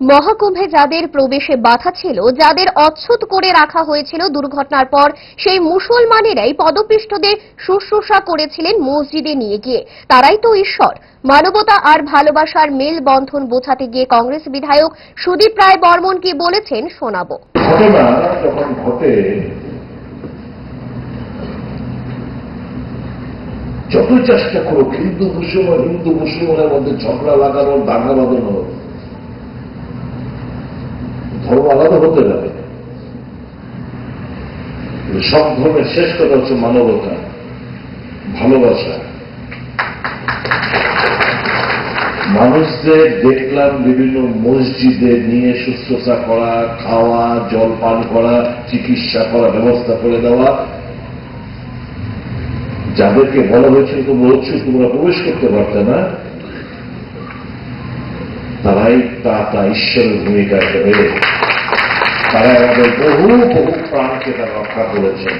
মহাকুম্ভে যাদের প্রবেশে বাধা ছিল, যাদের অচ্ছুত করে রাখা হয়েছিল দুর্ঘটনার পর, সেই মুসলমানেরাই পদপৃষ্ঠদের শুশ্রূষা করেছিলেন মসজিদে নিয়ে গিয়ে। তারাই তো ঈশ্বর। মানবতা আর ভালোবাসার মেল বন্ধন বোঝাতে গিয়ে কংগ্রেস বিধায়ক সুদীপ রায় বর্মন কি বলেছেন, শোনাবো। যত চেষ্টা করো হিন্দু, মুসলমান, হিন্দু, মুসলমানের মধ্যে ঝগড়া লাগানোর দাঙ্গা বাঁধানো ধর্ম আলাদা হতে পারে। সব ধর্মের শেষ কথা হচ্ছে মানবতা, ভালোবাসা। মানুষদের দেখলাম বিভিন্ন মসজিদে নিয়ে শুশ্রূষা করা, খাওয়া, জল পান করা, চিকিৎসা করা, ব্যবস্থা করে দেওয়া। যাদেরকে বলা হয়েছিল তোমরা হচ্ছে তোমরা প্রবেশ করতে পারতে না, তারাই তা তা ঈশ্বরের ভূমিকায় হয়ে তারা এভাবে বহু বহু প্রাণকে তারা রক্ষা করেছেন।